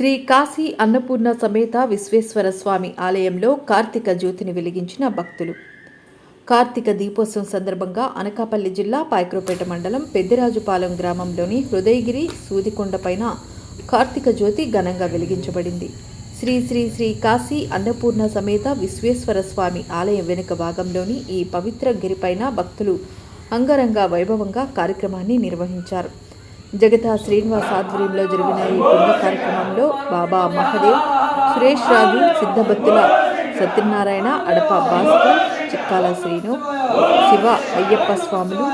Shri Kashi Annapurna సమేత విశ్వేశ్వర స్వామి ఆలయంలో కార్తీక జ్యోతిని వెలిగించిన భక్తులు. కార్తీక దీపోత్సవం సందర్భంగా అనకాపల్లి జిల్లా పాయక్రోపేట మండలం పెద్దిరాజుపాలెం గ్రామంలోని హృదయగిరి సూదికొండపైన కార్తీక జ్యోతి ఘనంగా వెలిగించబడింది. శ్రీ శ్రీ శ్రీ కాశీ అన్నపూర్ణ సమేత విశ్వేశ్వర స్వామి ఆలయం వెనుక భాగంలోని ఈ పవిత్ర గిరిపైన భక్తులు అంగరంగ వైభవంగా కార్యక్రమాన్ని నిర్వహించారు. జగతా శ్రీనివాస్ ఆధ్వర్యంలో జరిగిన ఈ పుణ్య కార్యక్రమంలో బాబా మహదేవ్ సురేష్ రాజు సిద్ధభక్తుల సత్యనారాయణ అడప భాస్కర్ చిక్కాల శ్రీను శివ అయ్యప్ప స్వాములు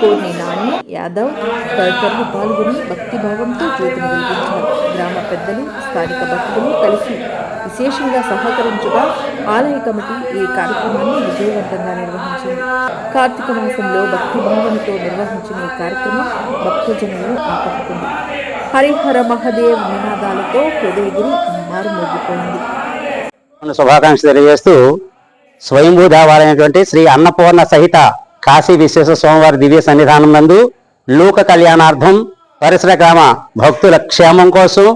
కోర్ని నాని యాదవ్ తదితరులు పాల్గొని భక్తిభావంతో జ్యోతిని వెలిగించారు. గ్రామ పెద్దలు స్థానిక భక్తులు కలిసి విశేషంగా సహకరించగా ఆలయ కమిటీ ఈ కార్యక్రమాన్ని విజయవంతంగా నిర్వహించింది. కార్తీక మాసంలో భక్తిభావంతో నిర్వహించిన ఈ కార్యక్రమం భక్తజనులను ఆకట్టుకుంది. హరిహర మహదేవ్ నినాదాలతో హృదయగిరి మారుమోగిపోయింది శుభాకాంక్షలు తెలియజేస్తూ స్వయంభూ దేవాలయమైనటువంటి శ్రీ అన్నపూర్ణ సహిత కాశీ విశ్వేశ్వర స్వామివారి దివ్య సన్నిధానం నందు లోక కళ్యాణార్థం పరిసర గ్రామ భక్తుల క్షేమం కోసం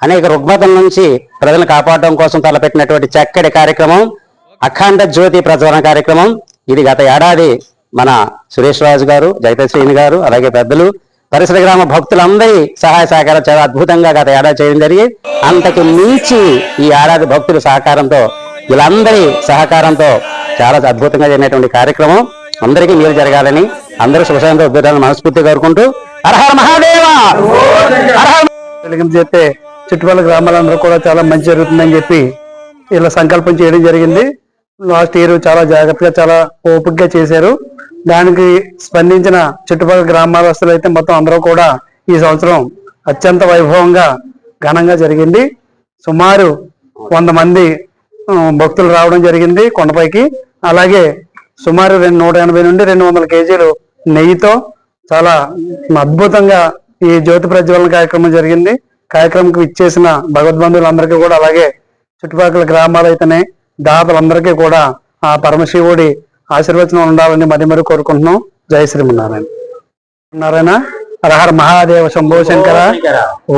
అనేక రుగ్మతల నుంచి ప్రజలను కాపాడడం కోసం తలపెట్టినటువంటి చక్కటి కార్యక్రమం అఖండ జ్యోతి ప్రజ్వలన కార్యక్రమం. ఇది గత ఏడాది మన సురేష్ రాజు గారు జగత శ్రీని గారు అలాగే పెద్దలు పరిసర గ్రామ భక్తులందరి సహాయ సహకారం చాలా అద్భుతంగా గత ఏడాది చేయడం జరిగి అంతకు మించి ఈ ఏడాది భక్తుల సహకారంతో వీళ్ళందరి సహకారంతో చాలా అద్భుతంగా జరిగినటువంటి కార్యక్రమం అందరికీ మీరు జరగాలని అందరూ సుఖశాంతి ఉద్యోగాలను మనస్ఫూర్తి కోరుకుంటూ అర్హర్ మహాదేవ! చెప్తే చుట్టుపక్కల గ్రామాలందరూ కూడా చాలా మంచి జరుగుతుందని చెప్పి ఇలా సంకల్పం చేయడం జరిగింది. లాస్ట్ ఇయర్ చాలా జాగ్రత్తగా చాలా ఓపికగా చేశారు. దానికి స్పందించిన చుట్టుపక్కల గ్రామాలస్తులు అయితే మొత్తం అందరూ కూడా ఈ సంవత్సరం అత్యంత వైభవంగా ఘనంగా జరిగింది. సుమారు వంద మంది భక్తులు రావడం జరిగింది కొండపైకి. అలాగే సుమారు రెండు నూట ఎనభై నుండి రెండు వందల కేజీలు నెయ్యితో చాలా అద్భుతంగా ఈ జ్యోతి ప్రజ్వలన కార్యక్రమం జరిగింది. కార్యక్రమంకి ఇచ్చేసిన భగవద్బంధువులందరికీ కూడా అలాగే చుట్టుపక్కల గ్రామాలు అయితేనే దాతలందరికీ కూడా ఆ పరమశివుడి ఆశీర్వచనం ఉండాలని మరి మరి కోరుకుంటున్నాం. జై శ్రీమన్నారాయణ. నారాయణ హరహర మహాదేవ శంభో శంకర.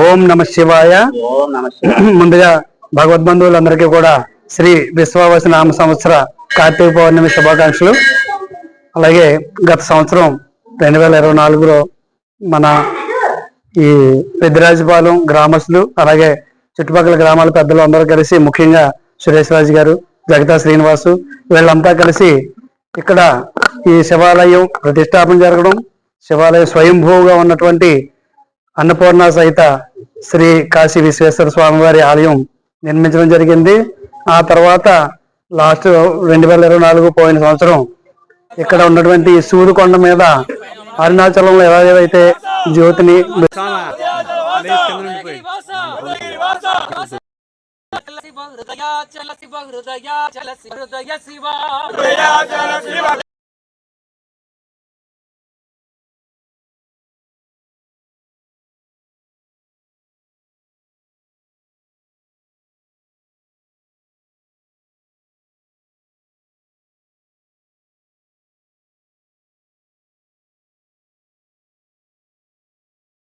ఓం నమ శివాయ. ఓం నమః శివాయ. ముందుగా భగవద్బంధువులందరికీ కూడా శ్రీ విశ్వావస నామ సంవత్సర కార్తీక పౌర్ణమి శుభాకాంక్షలు. అలాగే గత సంవత్సరం రెండు వేల ఇరవై నాలుగులో మన ఈ పెద్దిరాజపాలెం గ్రామస్తులు అలాగే చుట్టుపక్కల గ్రామాల పెద్దలు అందరూ కలిసి ముఖ్యంగా సురేష్ రాజు గారు జగతా శ్రీనివాసు వీళ్ళంతా కలిసి ఇక్కడ ఈ శివాలయం ప్రతిష్టాపన జరగడం శివాలయం స్వయంభూగా ఉన్నటువంటి అన్నపూర్ణ సహిత శ్రీ కాశీ విశ్వేశ్వర స్వామి వారి ఆలయం నిర్మించడం జరిగింది. ఆ తర్వాత లాస్ట్ రెండు వేల ఇరవై నాలుగు పోయిన సంవత్సరం ఇక్కడ ఉన్నటువంటి ఈ సూర్యకొండ మీద అరుణాచలంలో ఎలాగైతే జ్యోతిని శివ హృదయ చల శివ హృదయ చల శివ. హృదయ శివ.